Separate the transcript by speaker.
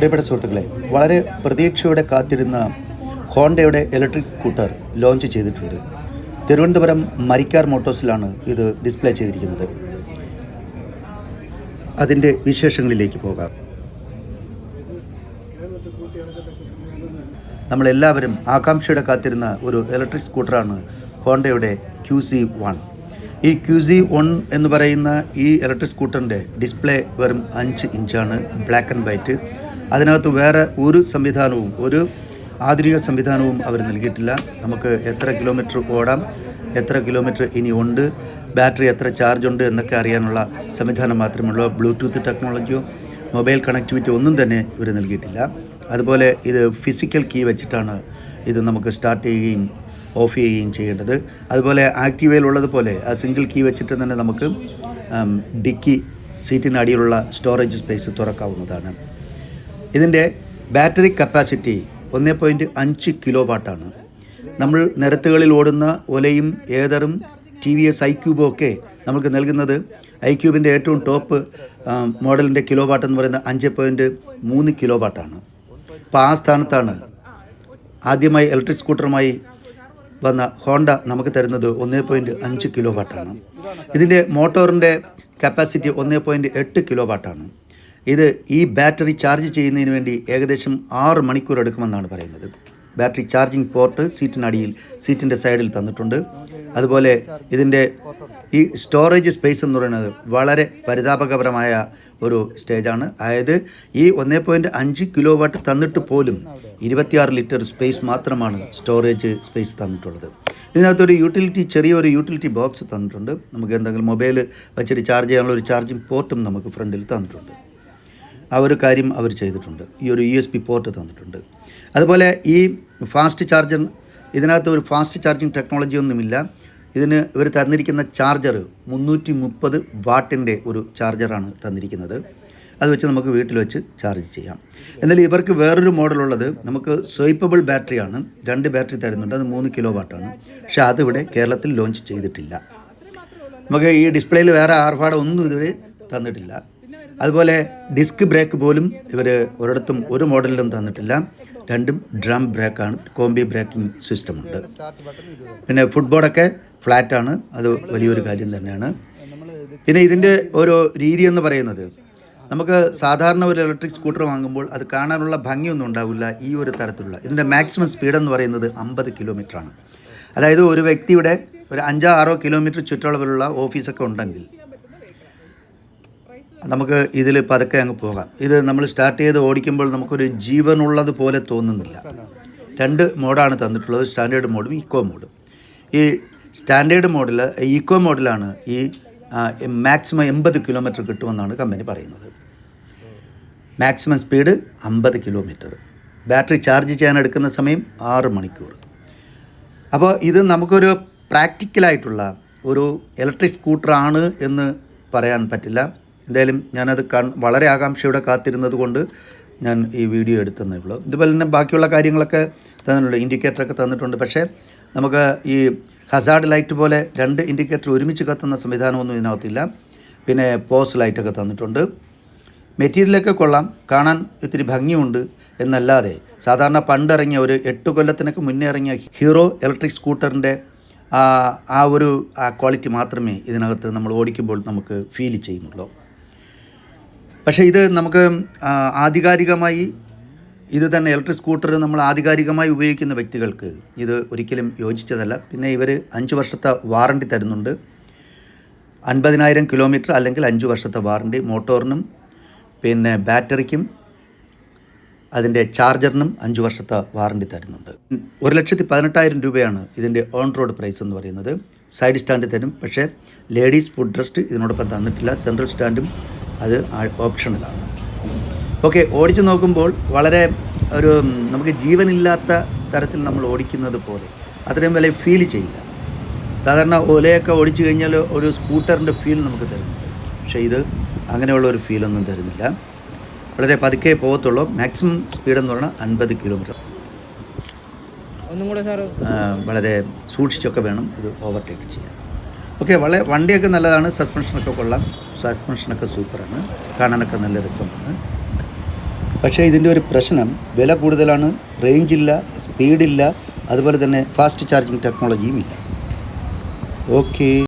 Speaker 1: പ്രിയപ്പെട്ട സുഹൃത്തുക്കളെ വളരെ പ്രതീക്ഷയോടെ കാത്തിരുന്ന ഹോണ്ടയുടെ ഇലക്ട്രിക് സ്കൂട്ടർ ലോഞ്ച് ചെയ്തിട്ടുണ്ട്. തിരുവനന്തപുരം മരിക്കാർ മോട്ടോഴ്സിലാണ് ഇത് ഡിസ്പ്ലേ ചെയ്തിരിക്കുന്നത്. അതിന്റെ വിശേഷങ്ങളിലേക്ക് പോകാം. നമ്മളെല്ലാവരും ആകാംക്ഷയുടെ കാത്തിരുന്ന ഒരു ഇലക്ട്രിക് സ്കൂട്ടറാണ് ഹോണ്ടയുടെ ക്യൂ സി വൺ. ഈ ക്യൂസി വൺ എന്ന് പറയുന്ന ഈ ഇലക്ട്രിക് സ്കൂട്ടറിന്റെ ഡിസ്പ്ലേ വെറും അഞ്ച് ഇഞ്ചാണ് ബ്ലാക്ക് ആൻഡ് വൈറ്റ് അതിനകത്ത് വേറെ ഒരു സംവിധാനവും ഒരു ആധുനിക സംവിധാനവും അവർ നൽകിയിട്ടില്ല. നമുക്ക് എത്ര കിലോമീറ്റർ ഓടാം എത്ര കിലോമീറ്റർ ഇനി ഉണ്ട് ബാറ്ററി എത്ര ചാർജ് ഉണ്ട് എന്നൊക്കെ അറിയാനുള്ള സംവിധാനം മാത്രമുള്ള ബ്ലൂടൂത്ത് ടെക്നോളജിയോ മൊബൈൽ കണക്ടിവിറ്റി ഒന്നും തന്നെ ഇവർ നൽകിയിട്ടില്ല. അതുപോലെ ഇത് ഫിസിക്കൽ കീ വെച്ചിട്ടാണ് ഇത് നമുക്ക് സ്റ്റാർട്ട് ചെയ്യുകയും ഓഫ് ചെയ്യുകയും ചെയ്യേണ്ടത്. അതുപോലെ ആക്റ്റീവയിലുള്ളതുപോലെ ആ സിംഗിൾ കീ വെച്ചിട്ട് തന്നെ നമുക്ക് ഡിക്കി സീറ്റിനടിയിലുള്ള സ്റ്റോറേജ് സ്പേസ് തുറക്കാവുന്നതാണ്. ഇതിന്റെ ബാറ്ററി കപ്പാസിറ്റി ഒന്ന് പോയിന്റ് അഞ്ച് കിലോ വാട്ടാണ്. നമ്മൾ നിരത്തുകളിൽ ഓടുന്ന ഒലയും ഏതറും ടി വി എസ് ഐ ക്യൂബും ഒക്കെ നമുക്ക് നൽകുന്നത് ഐ ക്യൂബിന്റെ ഏറ്റവും ടോപ്പ് മോഡലിന്റെ കിലോ വാട്ട് എന്ന് പറയുന്നത് അഞ്ച് പോയിന്റ് മൂന്ന് കിലോ വാട്ടാണ്. അപ്പോൾ ആ സ്ഥാനത്താണ് ആദ്യമായി ഇലക്ട്രിക് സ്കൂട്ടറുമായി വന്ന ഹോണ്ട നമുക്ക് തരുന്നത് ഒന്നേ പോയിന്റ് അഞ്ച് കിലോ വാട്ടാണ് ഇതിന്റെ മോട്ടോറിന്റെ കപ്പാസിറ്റി ഒന്നേ പോയിന്റ് എട്ട് കിലോ വാട്ടാണ് ഇത് ഈ ബാറ്ററി ചാർജ് ചെയ്യുന്നതിന് വേണ്ടി ഏകദേശം ആറ് മണിക്കൂർ എടുക്കുമെന്നാണ് പറയുന്നത്. ബാറ്ററി ചാർജിങ് പോർട്ട് സീറ്റിനടിയിൽ സീറ്റിന്റെ സൈഡിൽ തന്നിട്ടുണ്ട്. അതുപോലെ ഇതിന്റെ ഈ സ്റ്റോറേജ് സ്പേസ് എന്ന് പറയുന്നത് വളരെ പരിതാപകരമായ ഒരു സ്റ്റേജാണ്. അതായത് ഈ ഒന്നേ പോയിന്റ് അഞ്ച് കിലോ വാട്ട് തന്നിട്ട് പോലും ഇരുപത്തിയാറ് ലിറ്റർ സ്പേസ് മാത്രമാണ് സ്റ്റോറേജ് സ്പേസ് തന്നിട്ടുള്ളത്. ഇതിനകത്തൊരു യൂട്ടിലിറ്റി ചെറിയൊരു യൂട്ടിലിറ്റി ബോക്സ് തന്നിട്ടുണ്ട്. നമുക്ക് എന്തെങ്കിലും മൊബൈൽ വെച്ചിട്ട് ചാർജ് ചെയ്യാനുള്ള ഒരു ചാർജിങ് പോർട്ടും നമുക്ക് ഫ്രണ്ടിൽ തന്നിട്ടുണ്ട്. ആ ഒരു കാര്യം അവർ ചെയ്തിട്ടുണ്ട്. ഈ ഒരു യു എസ് പി പോർട്ട് തന്നിട്ടുണ്ട്. അതുപോലെ ഈ ഫാസ്റ്റ് ചാർജർ ഇതിനകത്ത് ഒരു ഫാസ്റ്റ് ചാർജിങ് ടെക്നോളജി ഒന്നുമില്ല. ഇതിന് ഇവർ തന്നിരിക്കുന്ന ചാർജർ മുന്നൂറ്റി മുപ്പത് വാട്ടിന്റെ ഒരു ചാർജറാണ് തന്നിരിക്കുന്നത്. അത് വെച്ച് നമുക്ക് വീട്ടിൽ വെച്ച് ചാർജ് ചെയ്യാം. എന്നാൽ ഇവർക്ക് വേറൊരു മോഡലുള്ളത് നമുക്ക് സ്വൈപ്പബിൾ ബാറ്ററിയാണ് രണ്ട് ബാറ്ററി തരുന്നുണ്ട്. അത് മൂന്ന് കിലോ വാട്ടാണ് പക്ഷേ അതിവിടെ കേരളത്തിൽ ലോഞ്ച് ചെയ്തിട്ടില്ല. നമുക്ക് ഈ ഡിസ്പ്ലേയിൽ വേറെ ആർഭാടം ഒന്നും ഇതുവരെ തന്നിട്ടില്ല. അതുപോലെ ഡിസ്ക് ബ്രേക്ക് പോലും ഇവർ ഒരിടത്തും ഒരു മോഡലിലും തന്നിട്ടില്ല. രണ്ടും ഡ്രം ബ്രേക്കാണ് കോംബി ബ്രേക്കിംഗ് സിസ്റ്റമുണ്ട്. പിന്നെ ഫുട്ബോളൊക്കെ ഫ്ലാറ്റാണ് അത് വലിയൊരു കാര്യം തന്നെയാണ്. പിന്നെ ഇതിന്റെ ഒരു രീതി എന്ന് പറയുന്നത് നമുക്ക് സാധാരണ ഒരു ഇലക്ട്രിക് സ്കൂട്ടർ വാങ്ങുമ്പോൾ അത് കാണാനുള്ള ഭംഗിയൊന്നും ഉണ്ടാവില്ല ഈ ഒരു തരത്തിലുള്ള. ഇതിന്റെ മാക്സിമം സ്പീഡ് എന്ന് പറയുന്നത് അമ്പത് ആണ് അതായത് ഒരു വ്യക്തിയുടെ ഒരു അഞ്ചോ ആറോ കിലോമീറ്റർ ചുറ്റളവിലുള്ള ഓഫീസൊക്കെ ഉണ്ടെങ്കിൽ നമുക്ക് ഇതിൽ പതുക്കെ അങ്ങ് പോകാം. ഇത് നമ്മൾ സ്റ്റാർട്ട് ചെയ്ത് ഓടിക്കുമ്പോൾ നമുക്കൊരു ജീവനുള്ളത് പോലെ തോന്നുന്നില്ല. രണ്ട് മോഡാണ് തന്നിട്ടുള്ളത് സ്റ്റാൻഡേർഡ് മോഡും ഇക്കോ മോഡും. ഈ സ്റ്റാൻഡേർഡ് മോഡിൽ ഇക്കോ മോഡിലാണ് ഈ മാക്സിമം എൺപത് കിലോമീറ്റർ കിട്ടുമെന്നാണ് കമ്പനി പറയുന്നത്. മാക്സിമം സ്പീഡ് അമ്പത് കിലോമീറ്റർ ബാറ്ററി ചാർജ് ചെയ്യാൻ എടുക്കുന്ന സമയം ആറ് മണിക്കൂർ. അപ്പോൾ ഇത് നമുക്കൊരു പ്രാക്ടിക്കലായിട്ടുള്ള ഒരു ഇലക്ട്രിക് സ്കൂട്ടറാണ് എന്ന് പറയാൻ പറ്റില്ല. എന്തായാലും ഞാനത് കൺ വളരെ ആകാംക്ഷയോടെ കാത്തിരുന്നത് കൊണ്ട് ഞാൻ ഈ വീഡിയോ എടുത്തതേ ഉള്ളൂ. ഇതുപോലെ തന്നെ ബാക്കിയുള്ള കാര്യങ്ങളൊക്കെ തന്നിട്ടുണ്ട് ഇൻഡിക്കേറ്ററൊക്കെ തന്നിട്ടുണ്ട്. പക്ഷേ നമുക്ക് ഈ ഹസാർഡ് ലൈറ്റ് പോലെ രണ്ട് ഇൻഡിക്കേറ്റർ ഒരുമിച്ച് കത്തുന്ന സംവിധാനമൊന്നും ഇതിനകത്തില്ല. പിന്നെ പോസ് ലൈറ്റൊക്കെ തന്നിട്ടുണ്ട്. മെറ്റീരിയലൊക്കെ കൊള്ളാം കാണാൻ ഇത്തിരി ഭംഗിയുണ്ട് എന്നല്ലാതെ. സാധാരണ പണ്ടിറങ്ങിയ ഒരു എട്ട് കൊല്ലത്തിനൊക്കെ മുന്നേ ഇറങ്ങിയ ഹീറോ ഇലക്ട്രിക് സ്കൂട്ടറിന്റെ ആ ഒരു ആ ക്വാളിറ്റി മാത്രമേ ഇതിനകത്ത് നമ്മൾ ഓടിക്കുമ്പോൾ നമുക്ക് ഫീൽ ചെയ്യുന്നുള്ളൂ. പക്ഷേ ഇത് നമുക്ക് ആധികാരികമായി ഇത് തന്നെ ഇലക്ട്രിക് സ്കൂട്ടർ നമ്മൾ ആധികാരികമായി ഉപയോഗിക്കുന്ന വ്യക്തികൾക്ക് ഇത് ഒരിക്കലും യോജിച്ചതല്ല. പിന്നെ ഇവർ അഞ്ച് വർഷത്തെ വാറണ്ടി തരുന്നുണ്ട്. അൻപതിനായിരം കിലോമീറ്റർ അല്ലെങ്കിൽ അഞ്ച് വർഷത്തെ വാറണ്ടി മോട്ടോറിനും പിന്നെ ബാറ്ററിക്കും അതിന്റെ ചാർജറിനും അഞ്ച് വർഷത്തെ വാറണ്ടി തരുന്നുണ്ട്. ഒരു ലക്ഷത്തി പതിനെട്ടായിരം രൂപയാണ് ഇതിന്റെ ഓൺ റോഡ് പ്രൈസ് എന്ന് പറയുന്നത്. സൈഡ് സ്റ്റാൻഡ് തരും. പക്ഷേ ലേഡീസ് ഫുഡ് ട്രസ്റ്റ് ഇതിനോടൊപ്പം തന്നിട്ടില്ല. സെൻട്രൽ സ്റ്റാൻഡും അത് ഓപ്ഷണലാണ് ഓക്കെ ഓടിച്ചു നോക്കുമ്പോൾ വളരെ ഒരു നമുക്ക് ജീവനില്ലാത്ത തരത്തിൽ നമ്മൾ ഓടിക്കുന്നത് പോലെ അത്രയും വില ഫീൽ ചെയ്യില്ല. സാധാരണ ഓലയൊക്കെ ഓടിച്ചു കഴിഞ്ഞാൽ ഒരു സ്കൂട്ടറിന്റെ ഫീൽ നമുക്ക് തരുന്നുണ്ട്. പക്ഷേ ഇത് അങ്ങനെയുള്ള ഒരു ഫീലൊന്നും തരുന്നില്ല. വളരെ പതുക്കെ പോകത്തുള്ളൂ. മാക്സിമം സ്പീഡെന്ന് പറഞ്ഞാൽ അൻപത് കിലോമീറ്റർ
Speaker 2: ഒന്നും കൂടെ സാറ്
Speaker 1: വളരെ സൂക്ഷിച്ചൊക്കെ വേണം ഇത് ഓവർടേക്ക് ചെയ്യാൻ. ഓക്കെ വളരെ വണ്ടിയൊക്കെ നല്ലതാണ്. സസ്പെൻഷനൊക്കെ കൊള്ളാം. സസ്പെൻഷനൊക്കെ സൂപ്പറാണ്. കാണാനൊക്കെ നല്ല രസമാണ്. പക്ഷേ ഇതിന്റെ ഒരു പ്രശ്നം വില കൂടുതലാണ് റേഞ്ച് റേഞ്ചില്ല സ്പീഡില്ല അതുപോലെ തന്നെ ഫാസ്റ്റ് ചാർജിങ് ടെക്നോളജിയും ഇല്ല. ഓക്കേ